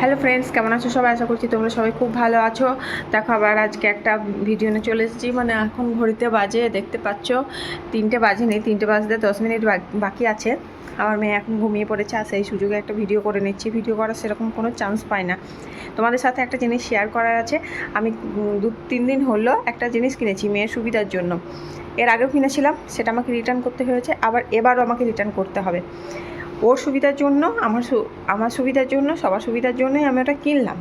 Hello friends কেমন আছো সবাই? আশা করছি তোমরা সবাই খুব ভালো আছো। দেখো, আবার আজকে একটা ভিডিও নিয়ে চলে এসেছি। মানে এখন ঘড়িতে বাজে, দেখতে পাচ্ছ? তিনটে বাজে নেই, তিনটে বাজতে দশ মিনিট বাকি আছে। আমার মেয়ে এখন ঘুমিয়ে পড়েছে, আর সেই সুযোগে একটা ভিডিও করে নিচ্ছি। ভিডিও করার সেরকম কোনো চান্স পাই না। তোমাদের সাথে একটা জিনিস শেয়ার করার আছে। আমি দু, তিন দিন হলো একটা জিনিস কিনেছি মেয়ের সুবিধার জন্য। এর আগেও কিনেছিলাম, সেটা আমাকে রিটার্ন করতে হয়েছে। আবার এবারও আমাকে রিটার্ন করতে হবে। ওর সুবিধার জন্য, আমার আমার সুবিধার জন্য, সবার সুবিধার জন্যই আমি ওটা কিনলাম।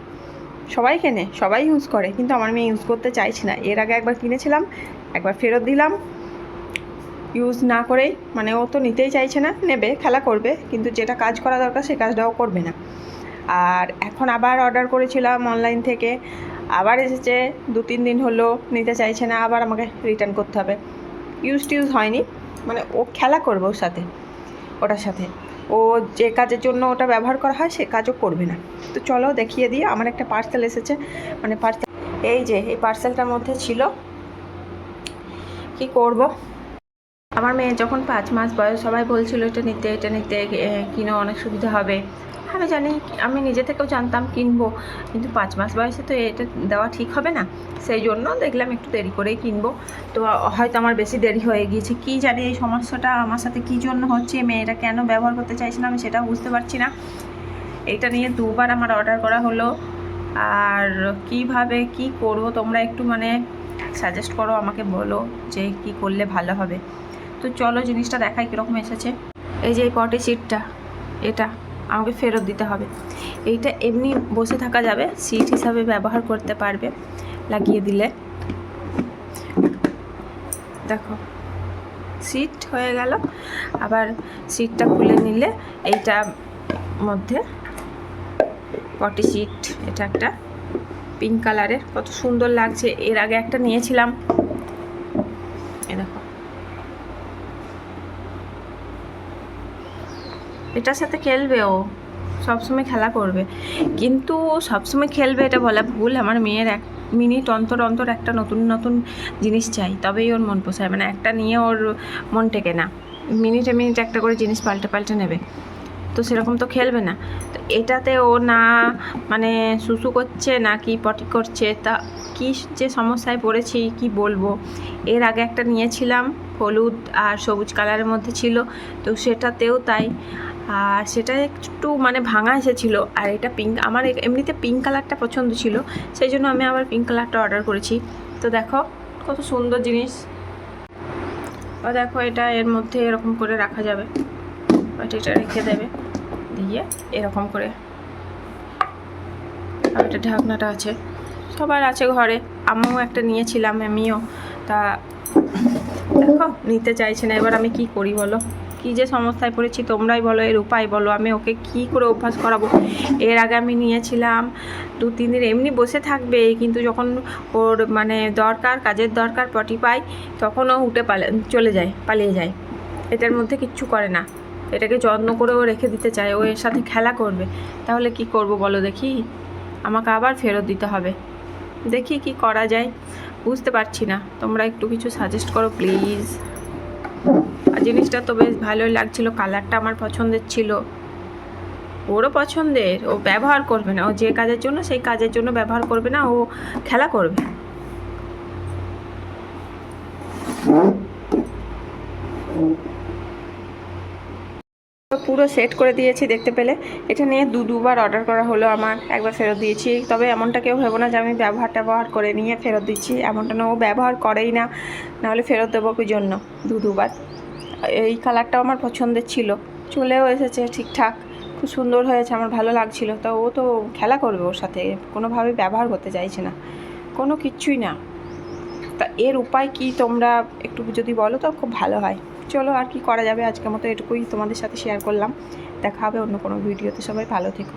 সবাই কেনে, সবাই ইউজ করে, কিন্তু আমার মেয়ে ইউজ করতে চাইছে না। এর আগে একবার কিনেছিলাম, একবার ফেরত দিলাম। ইউজ না করেই মানে ও তো নিতেই চাইছে না, নেবে, খেলা করবে, কিন্তু যেটা কাজ করা দরকার সেই কাজটাও করবে না। আর এখন আবার অর্ডার করেছিলাম অনলাইন থেকে, আবার এসেছে, দু, তিন দিন হলো, নিতে চাইছে না, আবার আমাকে রিটার্ন করতে হবে। ইউজ টিউজ হয়নি মানে ও খেলা করবে ওর সাথে, ওটার সাথে। ও যে কাজের জন্য ওটা ব্যবহার করা হয় সে কাজও করবে না। তো চলো দেখিয়ে দিই, আমার একটা পার্সেল এসেছে মানে পার্সেল এই যে, এই পার্সেলটার মধ্যে ছিল। কি করব? আমার মেয়ে যখন পাঁচ মাস বয়স, সবাই বলছিল, এটা নিতে এটা নিতে কিনো, অনেক সুবিধা হবে। আমি জানি, আমি নিজে থেকেও জানতাম কিনবো, কিন্তু পাঁচ মাস বয়সে তো এটা দেওয়া ঠিক হবে না। সেই জন্য দেখলাম একটু দেরি করেই কিনবো। তো হয়তো আমার বেশি দেরি হয়ে গিয়েছে। কি জানি এই সমস্যাটা, আমার সাথে কী জন্য হচ্ছে, মেয়েটা কেন ব্যবহার করতে চাইছে না, আমি সেটাও বুঝতে পারছি না। এটা নিয়ে দুবার আমার অর্ডার করা হলো। আর কীভাবে কি করব, তোমরা একটু মানে সাজেস্ট করো, আমাকে বলো যে কি করলে ভালো হবে। তো চলো জিনিসটা দেখাই কীরকম এসেছে। এই যে এই পটি সিটটা এটা। আমাকে ফেরত দিতে হবে। এইটা এমনি বসে থাকা যাবে সিট হিসাবে ব্যবহার করতে পারবে, লাগিয়ে দিলে। দেখো সিট হয়ে গেল। আবার সিটটা খুলে নিলে এইটা মধ্যে পটি সিট এটা একটা পিঙ্ক কালারের কত সুন্দর লাগছে। এর আগে একটা নিয়েছিলাম এ দেখো এটার সাথে খেলবে ও। সবসময় খেলা করবে। কিন্তু সবসময় খেলবে এটা বলা ভুল। আমার মেয়ের এক মিনিট অন্তর অন্তর একটা নতুন নতুন জিনিস চাই। তবেই ওর মন পোষায়। মানে একটা নিয়ে ওর মন টেকে না। মিনিটে মিনিটে একটা করে জিনিস পাল্টে পাল্টে নেবে। তো সেরকম তো খেলবে না। তো এটাতে ও না মানে শুশু করছে না কি পটি করছে, তা কী যে সমস্যায় পড়েছি, কি বলব? এর আগে একটা নিয়েছিলাম, হলুদ আর সবুজ কালারের মধ্যে ছিল, তো সেটাতেও তাই। আর সেটা একটু মানে ভাঙা এসেছিল, আর এটা পিঙ্ক আমার এমনিতে পিঙ্ক কালারটা পছন্দ ছিল, সেই জন্য আমি আবার পিঙ্ক কালারটা অর্ডার করেছি। তো দেখো, কত সুন্দর জিনিস। দেখো, এটা এর মধ্যে এরকম করে রাখা যাবে। এটা রেখে দেবে। দিয়ে এরকম করে। আর একটা ঢাকনাটা আছে। সবার আছে ঘরে। আমিও একটা নিয়েছিলাম, আমিও। তা দেখো, নিতে চাইছে না। এবার আমি কি করি বলো? কি যে সমস্যায় পড়েছি তোমরাই বলো, এর উপায় বলো। আমি ওকে কি করে অভ্যাস করাবো? এর আগে আমি নিয়েছিলাম, দু, তিন দিন এমনি বসে থাকবে। কিন্তু যখন ওর মানে দরকার, কাজের দরকার, পটি পাই তখন ও উঠে পালে, চলে যায়, পালিয়ে যায়। এটার মধ্যে কিচ্ছু করে না। এটাকে যত্ন করেও রেখে দিতে চায়, ও এর সাথে খেলা করবে। তাহলে কি করব বলো দেখি? আমাকে আবার ফেরত দিতে হবে। দেখি কি করা যায়। বুঝতে পারছি না। তোমরা একটু কিছু সাজেস্ট করো প্লিজ আর জিনিসটা তো বেশ ভালোই লাগছিল কালারটা আমার পছন্দের ছিল। ওরও পছন্দের, ও ব্যবহার করবে না। ও যে কাজের জন্য, সেই কাজের জন্য ব্যবহার করবে না, ও খেলা করবে। তো পুরো সেট করে দিয়েছি দেখতে পেলে। এটা নিয়ে দু দুবার অর্ডার করা হলো আমার, একবার ফেরত দিয়েছি। তবে এমনটা কেউ ভেবো না যে আমি ব্যবহার ট্যাবহার করে নিয়ে ফেরত দিচ্ছি। এমনটা না, ও ব্যবহার করেই না। নাহলে ফেরত দেবো কি জন্য? দু দুবার। এই কালারটাও আমার পছন্দের ছিল। চলেও এসেছে ঠিকঠাক। খুব সুন্দর হয়েছে, আমার ভালো লাগছিল। তো ও তো খেলা করবে ওর সাথে। কোনোভাবে ব্যবহার করতে চাইছে না। কোনো কিচ্ছুই না। তা এর উপায় কি তোমরা একটু যদি বলো তো, খুব ভালো হয়। চলো আর কি করা যাবে? আজকের মতো এটুকুই তোমাদের সাথে শেয়ার করলাম। দেখা হবে অন্য কোনো ভিডিওতে সবাই ভালো থেকো।